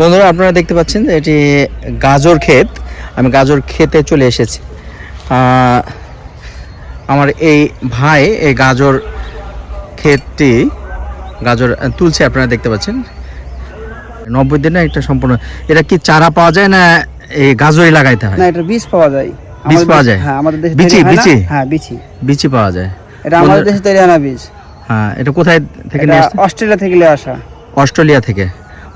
বন্ধুরা আপনারা দেখতে পাচ্ছেন এটি গাজর ক্ষেত। আমি গাজর খেতে চলে এসেছি। আমার এই ভাই এই গাজর ক্ষেতটি গাজর তুলছে আপনারা দেখতে পাচ্ছেন। নব্বই দিনে একটা সম্পূর্ণ এটা কি চারা পাওয়া যায় না এই গাজরই লাগাইতে হয়? না এটা বীজ পাওয়া যায়। বীজ পাওয়া যায়? হ্যাঁ আমাদের দেশে বিচি। বিচি? হ্যাঁ বিচি। বিচি পাওয়া যায়। এটা আমাদের দেশে তৈরি হয় বীজ। হ্যাঁ এটা কোথায় থেকে নিয়ে আসছে অস্ট্রেলিয়া থেকে নিয়ে আসা। অস্ট্রেলিয়া থেকে।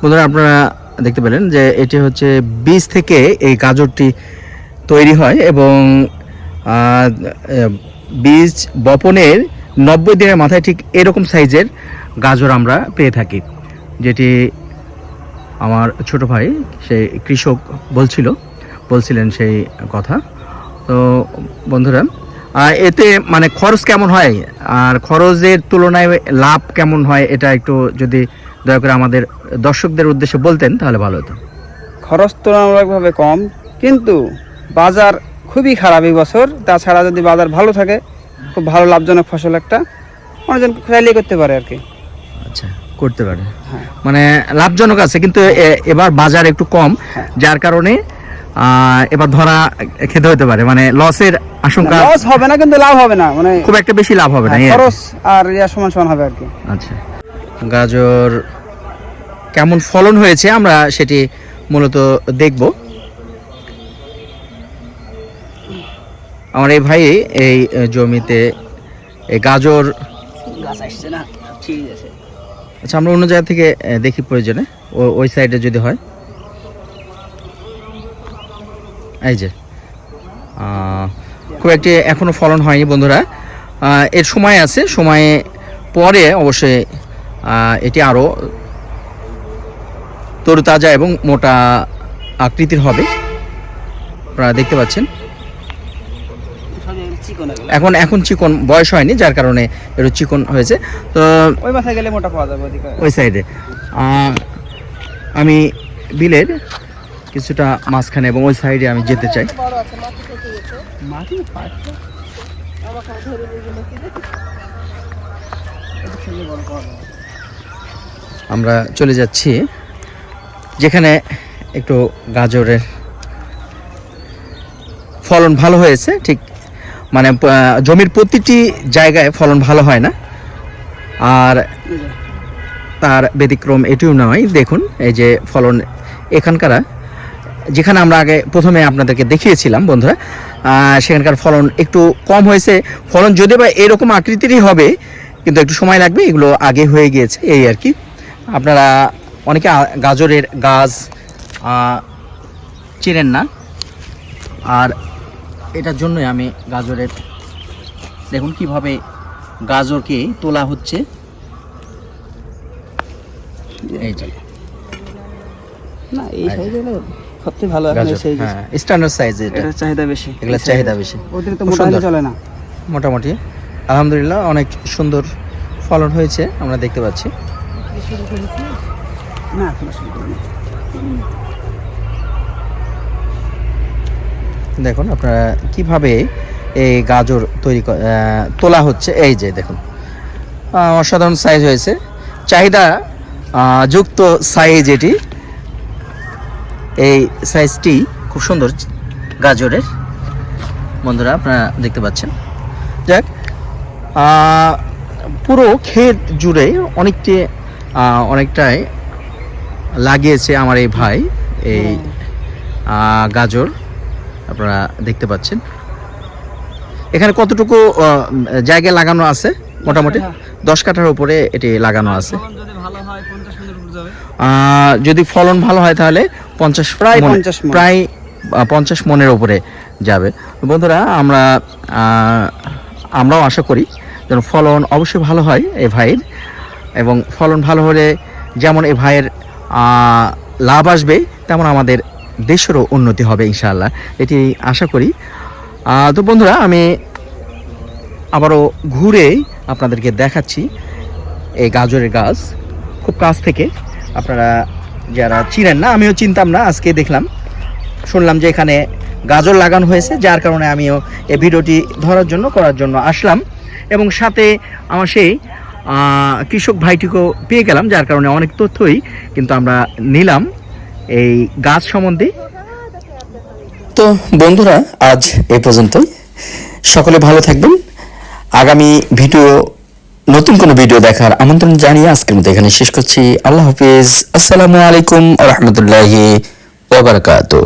বন্ধুরা, আপনারা দেখতে পেলেন যে এটি হচ্ছে বীজ থেকে এই গাজরটি তৈরি হয় এবং বীজ বপনের নব্বই দিনের মাথায় ঠিক এরকম সাইজের গাজর আমরা পেয়ে থাকি। যেটি আমার ছোট ভাই সে কৃষক বলছিল, বলছিলেন সেই কথা। তো বন্ধুরা এতে মানে খরচ কেমন হয়? আর খরচের তুলনায় লাভ কেমন হয়? এটা একটু যদি দয়া করে আমাদের দর্শকদের উদ্দেশ্যে বলতেন তাহলে ভালো হতো। খরচ তুলনামূলকভাবে কম কিন্তু বাজার খুবই খারাপ এই বছর। তাছাড়া যদি বাজার ভালো থাকে খুব ভালো লাভজনক ফসল একটা অনেকজন চাইলে করতে পারে আর কি। আচ্ছা করতে পারে। হ্যাঁ। মানে লাভজনক আছে কিন্তু এবার বাজার একটু কম হ্যাঁ। যার কারণে এবার ধরা খেতে হতে পারে। মানে লসের আশঙ্কা লস হবে না কিন্তু লাভ হবে না। মানে খুব একটা বেশি লাভ হবে না হ্যাঁ, আর খরচ আর ইয়া সমান সমান হবে আর কি। আচ্ছা। গাজর কেমন ফলন হয়েছে আমরা সেটি মূলত দেখব। আমার এই ভাই এই জমিতে গাজর গাছ আসছে না আচ্ছা আমরা অন্য জায়গা থেকে দেখি প্রয়োজনে। ওই সাইডে যদি হয়। এই যে। খুব একটি এখনও ফলন হয়নি বন্ধুরা। এর সময় আছে। সময়ে পরে অবশ্যই এটি আরও তরুতাজা এবং মোটা আকৃতির হবে। আপনারা দেখতে পাচ্ছেন। এখন এখন চিকন বয়স হয়নি যার কারণে একটু চিকন হয়েছে। তো ওই মাথায় গেলে মোটা পাওয়া যাবে ওই সাইডে। আমি বিলের কিছুটা মাঝখানে এবং ওই সাইডে আমি যেতে চাই। আমরা চলে যাচ্ছি যেখানে একটু গাজরের ফলন ভালো হয়েছে, ঠিক মানে জমির প্রতিটি জায়গায় ফলন ভালো হয় না। আর তার ব্যতিক্রম এটিও নয়। দেখুন, এই যে ফলন এখানকার, যেখানে আমরা আগে প্রথমে আপনাদেরকে দেখিয়েছিলাম, বন্ধুরা সেখানকার ফলন একটু কম হয়েছে। ফলন যদিও বা এরকম আকৃতিরই হবে, কিন্তু একটু সময় লাগবে, এগুলো আগে হয়ে গিয়েছে, এই আর কি। আপনারা অনেকে গাজরের গাছ চেনেন না। আর এটার জন্যই আমি গাজরের দেখুন কীভাবে গাজরকে তোলা হচ্ছে। এই যে। না এই সাইজে সবচেয়ে ভালো এখন এই গাজর সাইজ হ্যাঁ স্ট্যান্ডার্ড সাইজ এটা। এটার চাহিদা বেশি চাহিদা বেশি। ওদের তো। চলে না। মোটামুটি। আলহামদুলিল্লাহ অনেক সুন্দর ফলন হয়েছে আমরা দেখতে পাচ্ছি। না এখনও শুরু করিনি। দেখুন, আপনারা কীভাবে এই গাজর তৈরি তোলা হচ্ছে? এই যে, দেখুন। অসাধারণ সাইজ হয়েছে। চাহিদা যুক্ত সাইজ এটি। এই সাইজটি খুব সুন্দর গাজরের। বন্ধুরা, আপনারা দেখতে পাচ্ছেন। যাক পুরো ক্ষেত জুড়ে অনেকটি অনেকটাই লাগিয়েছে আমার এই ভাই এই আহ, গাজর আপনারা দেখতে পাচ্ছেন। এখানে কতটুকু জায়গায় লাগানো আছে? মোটামুটি দশ কাঠার উপরে এটি লাগানো আছে। যদি হয় পঞ্চাশ আহ, যদি ফলন ভালো হয় তাহলে পঞ্চাশ প্রায় মণ- 50 মণ। প্রায় পঞ্চাশ মনের উপরে যাবে। বন্ধুরা আমরা আমরাও আশা করি যেন ফলন অবশ্যই ভালো হয় এই ভাইয়ের। এবং ফলন ভালো হলে যেমন এই ভাইয়ের লাভ আসবে, তেমন আমাদের দেশেরও উন্নতি হবে, ইনশাআল্লাহ। এটি আশা করি। তো বন্ধুরা, আমি আবারও ঘুরে আপনাদেরকে দেখাচ্ছি এই গাজরের গাছ। খুব কাছ থেকে আপনারা যারা চিনেন না, আমিও চিনতাম না, আজকে দেখলাম। শুনলাম যে এখানে গাজর লাগানো হয়েছে, যার কারণে আমিও এই ভিডিওটি ধরার জন্য, করার জন্য আসলাম। এবং সাথে আমার সেই কৃষক ভাইটিকেও পেয়ে গেলাম, যার কারণে অনেক তথ্যই কিন্তু আমরা নিলাম এই গাছ সম্বন্ধে। তো বন্ধুরা, আজ এ পর্যন্তই। সকলে ভালো থাকবেন। আগামী ভিডিও, নতুন কোনো ভিডিও দেখার আমন্ত্রণ জানিয়ে আজকের মতো এখানে শেষ করছি। আল্লাহ হাফিজ। আসসালামু আলাইকুম রহমতুল্লাহি ওবরাকাতু